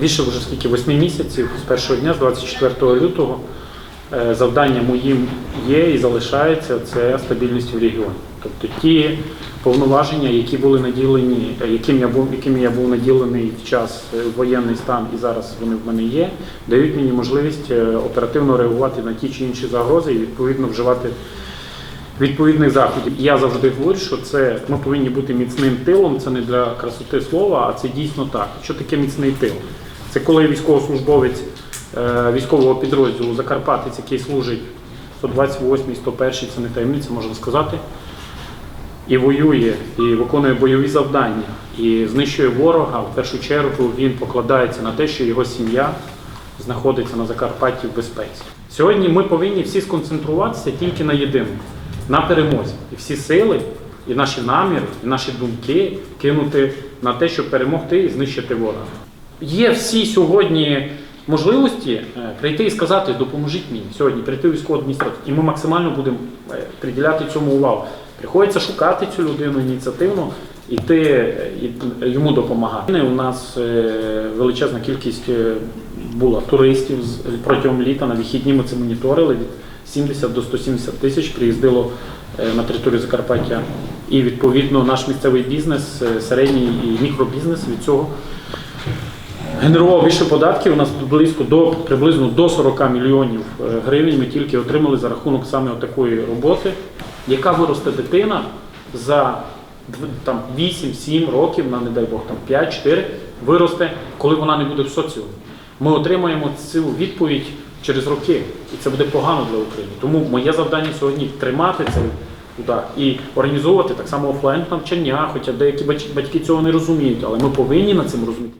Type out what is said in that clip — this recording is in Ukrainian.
Більше вже скільки 8 місяців з першого дня, з 24 лютого, е, завдання моїм є і залишається це стабільність в регіоні. Тобто ті повноваження, які були наділені, е, яким я був, якими я був наділений в час е, воєнний стан, і зараз вони в мене є, дають мені можливість оперативно реагувати на ті чи інші загрози і відповідно вживати відповідних заходів. Я завжди говорю, що це ми повинні бути міцним тилом. Це не для красоти слова, а це дійсно так. Що таке міцний тил? Це коли військовослужбовець е, військового підрозділу Закарпатець, який служить 128 101 це не таємниця, можна сказати. І воює, і виконує бойові завдання, і знищує ворога. В першу чергу він покладається на те, що його сім'я знаходиться на Закарпатті в безпеці. Сьогодні ми повинні всі сконцентруватися тільки на єдиному на перемозі. І всі сили, і наші наміри, і наші думки кинути на те, щоб перемогти і знищити ворога. Є всі сьогодні можливості е, прийти і сказати, допоможіть мені сьогодні, прийти в військову адміністрацію. І ми максимально будемо е, приділяти цьому увагу. Приходиться шукати цю людину ініціативно, іти е, і йому допомагати. У нас величезна кількість була туристів протягом літа на вихідні ми це моніторили. Від 70 до 170 тисяч приїздило е, на територію Закарпаття. І відповідно наш місцевий бізнес, е, середній і мікробізнес від цього генерував більше податків. У нас близько до приблизно до 40 мільйонів е, гривень ми тільки отримали за рахунок саме такої роботи, яка виросте дитина за там 8-7 років, на не дай Бог там 5-4, виросте, коли вона не буде в соціумі. Ми отримаємо цю відповідь через роки, і це буде погано для України. Тому моє завдання сьогодні тримати цей удар і організовувати так само офлайн навчання, хоча деякі батьки цього не розуміють, але ми повинні над цим розуміти.